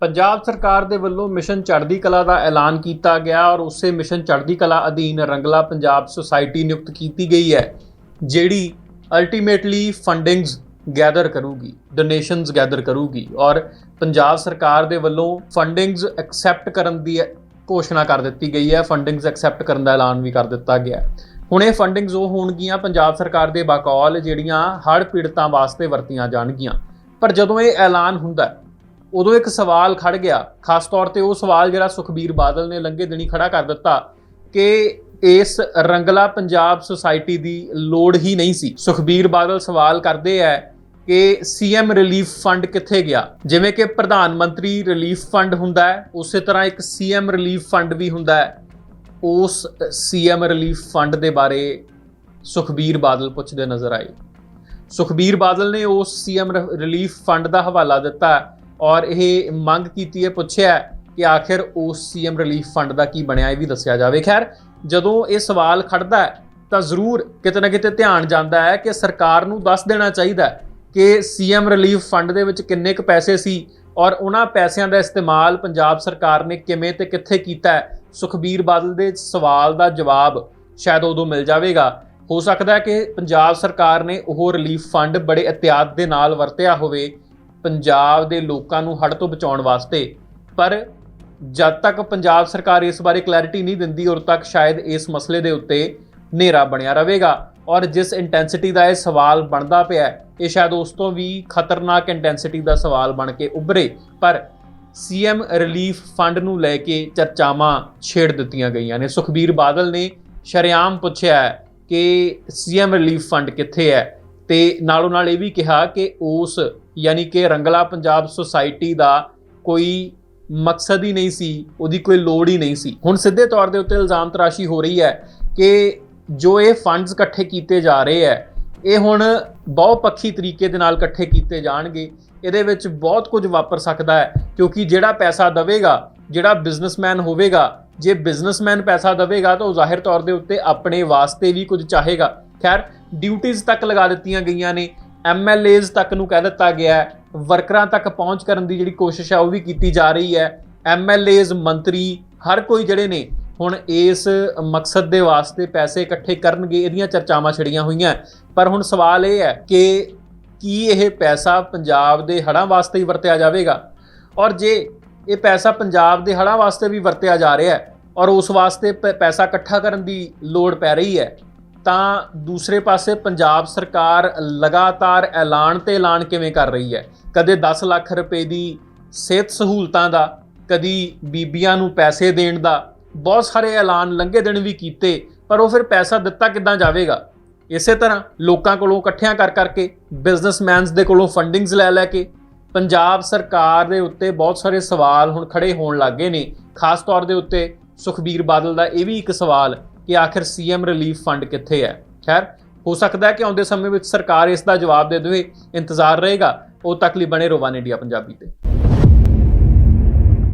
ਪੰਜਾਬ ਸਰਕਾਰ ਦੇ ਵੱਲੋਂ ਮਿਸ਼ਨ ਚੜ੍ਹਦੀ ਕਲਾ ਦਾ ਐਲਾਨ ਕੀਤਾ ਗਿਆ ਔਰ ਉਸੇ ਮਿਸ਼ਨ ਚੜ੍ਹਦੀ ਕਲਾ ਅਧੀਨ ਰੰਗਲਾ ਪੰਜਾਬ ਸੁਸਾਇਟੀ ਨਿਯੁਕਤ ਕੀਤੀ ਗਈ ਹੈ, ਜਿਹੜੀ ਅਲਟੀਮੇਟਲੀ ਫੰਡਿੰਗਸ ਗੈਦਰ ਕਰੂਗੀ ਡੋਨੇਸ਼ਨਸ ਗੈਦਰ ਕਰੂਗੀ ਔਰ ਪੰਜਾਬ ਸਰਕਾਰ ਦੇ ਵੱਲੋਂ ਫੰਡਿੰਗਸ ਐਕਸੈਪਟ ਕਰਨ ਦੀ ਘੋਸ਼ਣਾ ਕਰ ਦਿੱਤੀ ਗਈ ਹੈ ਫੰਡਿੰਗਸ ਐਕਸੈਪਟ ਕਰਨ ਦਾ ਐਲਾਨ ਵੀ ਕਰ ਦਿੱਤਾ ਗਿਆ ਹੁਣ ਇਹ ਫੰਡਿੰਗਸ ਉਹ ਹੋਣਗੀਆਂ ਪੰਜਾਬ ਸਰਕਾਰ ਦੇ ਬਕੌਲ ਜਿਹੜੀਆਂ ਹੜ੍ਹ ਪੀੜਤਾਂ ਵਾਸਤੇ ਵਰਤੀਆਂ ਜਾਣਗੀਆਂ। ਪਰ ਜਦੋਂ ਇਹ ਐਲਾਨ ਹੁੰਦਾ ਉਦੋਂ ਇੱਕ ਸਵਾਲ ਖੜ ਗਿਆ। ਖਾਸ ਤੌਰ ਤੇ ਉਹ ਸਵਾਲ ਜਿਹੜਾ ਸੁਖਬੀਰ ਬਾਦਲ ਨੇ ਲੰਘੇ ਦਿਨੀ ਖੜਾ ਕਰ ਦਿੱਤਾ ਕਿ ਇਸ ਰੰਗਲਾ ਪੰਜਾਬ ਸੁਸਾਇਟੀ ਦੀ ਲੋੜ ਹੀ ਨਹੀਂ ਸੀ। ਸੁਖਬੀਰ ਬਾਦਲ ਸਵਾਲ ਕਰਦੇ ਹੈ ਕਿ ਸੀਐਮ ਰਿਲੀਫ ਫੰਡ ਕਿੱਥੇ ਗਿਆ? ਜਿਵੇਂ ਕਿ ਪ੍ਰਧਾਨ ਮੰਤਰੀ ਰਿਲੀਫ ਫੰਡ ਹੁੰਦਾ ਹੈ ਉਸੇ ਤਰ੍ਹਾਂ ਇੱਕ ਸੀਐਮ ਰਿਲੀਫ ਫੰਡ ਵੀ ਹੁੰਦਾ ਹੈ ਉਸ ਸੀਐਮ ਰਿਲੀਫ ਫੰਡ ਦੇ ਬਾਰੇ ਸੁਖਬੀਰ ਬਾਦਲ ਪੁੱਛਦੇ ਨਜ਼ਰ ਆਏ। ਸੁਖਬੀਰ ਬਾਦਲ ਨੇ ਉਸ ਸੀਐਮ ਰਿਲੀਫ ਫੰਡ ਦਾ ਹਵਾਲਾ ਦਿੱਤਾ। ਔਰ ਇਹ ਮੰਗ ਕੀਤੀ ਹੈ, ਪੁੱਛਿਆ ਕਿ ਆਖਿਰ ਉਸ ਸੀਐਮ ਰਿਲੀਫ ਫੰਡ ਦਾ ਕੀ ਬਣਿਆ, ਇਹ ਵੀ ਦੱਸਿਆ ਜਾਵੇ। ਖੈਰ, ਜਦੋਂ ਇਹ ਸਵਾਲ ਖੜਦਾ ਹੈ, ਤਾਂ ਜ਼ਰੂਰ ਕਿਤੇ ਨਾ ਕਿਤੇ ਧਿਆਨ ਜਾਂਦਾ ਹੈ ਕਿ ਸਰਕਾਰ ਨੂੰ ਦੱਸ ਦੇਣਾ ਚਾਹੀਦਾ ਹੈ ਕਿ ਸੀਐਮ ਰਿਲੀਫ ਫੰਡ ਦੇ ਵਿੱਚ ਕਿੰਨੇ ਕੁ ਪੈਸੇ ਸੀ ਔਰ ਉਹਨਾਂ ਪੈਸਿਆਂ ਦਾ ਇਸਤੇਮਾਲ ਪੰਜਾਬ ਸਰਕਾਰ ਨੇ ਕਿਵੇਂ ਤੇ ਕਿੱਥੇ ਕੀਤਾ ਹੈ। ਸੁਖਬੀਰ ਬਾਦਲ ਦੇ ਸਵਾਲ ਦਾ ਜਵਾਬ ਸ਼ਾਇਦ ਉਦੋਂ ਮਿਲ ਜਾਵੇਗਾ। ਹੋ ਸਕਦਾ ਹੈ ਕਿ ਪੰਜਾਬ ਸਰਕਾਰ ਨੇ ਉਹ ਰਿਲੀਫ ਫੰਡ ਬੜੇ ਇhtiyਾਤ ਦੇ ਨਾਲ ਵਰਤਿਆ ਹੋਵੇ। ਪੰਜਾਬ ਦੇ ਲੋਕਾਂ ਨੂੰ ਹੜ੍ਹ ਤੋਂ ਬਚਾਉਣ ਵਾਸਤੇ। ਪਰ ਜਦ ਤੱਕ ਪੰਜਾਬ ਸਰਕਾਰ ਇਸ ਬਾਰੇ ਕਲੈਰਿਟੀ ਨਹੀਂ ਦਿੰਦੀ, ਉਦੋਂ ਤੱਕ ਸ਼ਾਇਦ ਇਸ ਮਸਲੇ ਦੇ ਉੱਤੇ ਹਨੇਰਾ ਬਣਿਆ ਰਹੇਗਾ। ਔਰ ਜਿਸ ਇੰਟੈਂਸਿਟੀ ਦਾ ਇਹ ਸਵਾਲ ਬਣਦਾ ਪਿਆ ਇਹ ਸ਼ਾਇਦ ਉਸ ਤੋਂ ਵੀ ਖਤਰਨਾਕ ਇੰਟੈਂਸਿਟੀ ਦਾ ਸਵਾਲ ਬਣ ਕੇ ਉੱਭਰੇ। ਪਰ ਸੀਐਮ ਰਿਲੀਫ ਫੰਡ ਨੂੰ ਲੈ ਕੇ ਚਰਚਾਵਾਂ ਛੇੜ ਦਿੱਤੀਆਂ ਗਈਆਂ ਨੇ। ਸੁਖਬੀਰ ਬਾਦਲ ਨੇ ਸ਼ਰੇਆਮ ਪੁੱਛਿਆ ਹੈ ਕਿ ਸੀਐਮ ਰਿਲੀਫ ਫੰਡ ਕਿੱਥੇ ਹੈ? ਤੇ ਨਾਲੋਂ ਨਾਲ ਇਹ ਵੀ ਕਿਹਾ ਕਿ ਉਸ ਯਾਨੀ ਕਿ ਰੰਗਲਾ ਪੰਜਾਬ ਸੁਸਾਇਟੀ ਦਾ ਕੋਈ ਮਕਸਦ ਹੀ ਨਹੀਂ ਸੀ, ਉਹਦੀ ਕੋਈ ਲੋੜ ਹੀ ਨਹੀਂ ਸੀ। ਹੁਣ ਸਿੱਧੇ ਤੌਰ ਦੇ ਉੱਤੇ ਇਲਜ਼ਾਮ ਤਰਾਸ਼ੀ ਹੋ ਰਹੀ ਹੈ ਕਿ ਜੋ ਇਹ ਫੰਡਸ ਇਕੱਠੇ ਕੀਤੇ ਜਾ ਰਹੇ ਹੈ, ਇਹ ਹੁਣ ਬਹੁਪੱਖੀ ਤਰੀਕੇ ਦੇ ਨਾਲ ਇਕੱਠੇ ਕੀਤੇ ਜਾਣਗੇ। ਇਹਦੇ ਵਿੱਚ ਬਹੁਤ ਕੁਝ ਵਾਪਰ ਸਕਦਾ ਹੈ, ਕਿਉਂਕਿ ਜਿਹੜਾ ਪੈਸਾ ਦਵੇਗਾ, ਜਿਹੜਾ ਬਿਜ਼ਨਸਮੈਨ ਹੋਵੇਗਾ, ਜੇ ਬਿਜ਼ਨਸਮੈਨ ਪੈਸਾ ਦਵੇਗਾ ਤਾਂ ਉਹ ਜ਼ਾਹਿਰ ਤੌਰ ਦੇ ਉੱਤੇ ਆਪਣੇ ਵਾਸਤੇ ਵੀ ਕੁਝ ਚਾਹੇਗਾ। ਖੈਰ ਡਿਊਟੀਆਂ ਤੱਕ ਲਗਾ ਦਿੱਤੀਆਂ ਗਈਆਂ ਨੇ। ਐਮਐਲਏਜ਼ ਤੱਕ ਨੂੰ ਕਹਿ ਦਿੱਤਾ ਗਿਆ ਹੈ। ਵਰਕਰਾਂ ਤੱਕ ਪਹੁੰਚ ਕਰਨ ਦੀ ਜਿਹੜੀ ਕੋਸ਼ਿਸ਼ ਹੈ ਉਹ ਵੀ ਕੀਤੀ ਜਾ ਰਹੀ ਹੈ। ਐਮਐਲਏਜ਼ ਮੰਤਰੀ ਹਰ ਕੋਈ ਜਿਹੜੇ ਨੇ, ਹੁਣ ਇਸ ਮਕਸਦ ਦੇ ਵਾਸਤੇ ਪੈਸੇ ਇਕੱਠੇ ਕਰਨਗੇ, ਇਹਦੀਆਂ ਚਰਚਾਵਾਂ ਛੜੀਆਂ ਹੋਈਆਂ। ਪਰ ਹੁਣ ਸਵਾਲ ਇਹ ਹੈ ਕਿ ਕੀ ਇਹ ਪੈਸਾ ਪੰਜਾਬ ਦੇ ਹੜ੍ਹਾਂ ਵਾਸਤੇ ਹੀ ਵਰਤਿਆ ਜਾਵੇਗਾ? ਔਰ ਜੇ ਇਹ ਪੈਸਾ ਪੰਜਾਬ ਦੇ ਹੜ੍ਹਾਂ ਵਾਸਤੇ ਵੀ ਵਰਤਿਆ ਜਾ ਰਿਹਾ ਹੈ, ਔਰ ਉਸ ਵਾਸਤੇ ਪ- ਪੈਸਾ ਇਕੱਠਾ ਕਰਨ ਦੀ ਲੋੜ ਪੈ ਰਹੀ ਹੈ ਤਾਂ ਦੂਸਰੇ ਪਾਸੇ ਪੰਜਾਬ ਸਰਕਾਰ ਲਗਾਤਾਰ ਐਲਾਨ ਤੇ ਐਲਾਨ ਕਿਵੇਂ ਕਰ ਰਹੀ ਹੈ? ਕਦੇ 10 ਲੱਖ ਰੁਪਏ ਦੀ ਸਿਹਤ ਸਹੂਲਤਾਂ ਦਾ, ਕਦੀ ਬੀਬੀਆਂ ਨੂੰ ਪੈਸੇ ਦੇਣ ਦਾ, ਬਹੁਤ ਸਾਰੇ ਐਲਾਨ ਲੰਘੇ ਦਿਨ ਵੀ ਕੀਤੇ, ਪਰ ਉਹ ਫਿਰ ਪੈਸਾ ਦਿੱਤਾ ਕਿੱਦਾਂ ਜਾਵੇਗਾ? ਇਸੇ ਤਰ੍ਹਾਂ ਲੋਕਾਂ ਕੋਲੋਂ ਇਕੱਠਿਆਂ ਕਰ ਕਰਕੇ ਬਿਜ਼ਨਸਮੈਨਸ ਦੇ ਕੋਲੋਂ ਫੰਡਿੰਗਸ ਲੈ ਲੈ ਕੇ, ਪੰਜਾਬ ਸਰਕਾਰ ਦੇ ਉੱਤੇ ਬਹੁਤ ਸਾਰੇ ਸਵਾਲ ਹੁਣ ਖੜੇ ਹੋਣ ਲੱਗੇ ਨੇ। ਖਾਸ ਤੌਰ ਦੇ ਉੱਤੇ ਸੁਖਬੀਰ ਬਾਦਲ ਦਾ ਇਹ ਵੀ ਇੱਕ ਸਵਾਲ ਕਿ ਆਖਿਰ ਸੀਐਮ ਰਿਲੀਫ ਫੰਡ ਕਿੱਥੇ ਹੈ? ਖੈਰ, ਹੋ ਸਕਦਾ ਹੈ ਕਿ ਆਉਂਦੇ ਸਮੇਂ ਵਿੱਚ ਸਰਕਾਰ ਇਸ ਦਾ ਜਵਾਬ ਦੇ ਦੇਵੇ, ਇੰਤਜ਼ਾਰ ਰਹੇਗਾ, ਉਹ ਤੱਕ ਲਈ ਬਣੇ ਰੋਵਾਨ ਇੰਡੀਆ ਪੰਜਾਬੀ ਤੇ।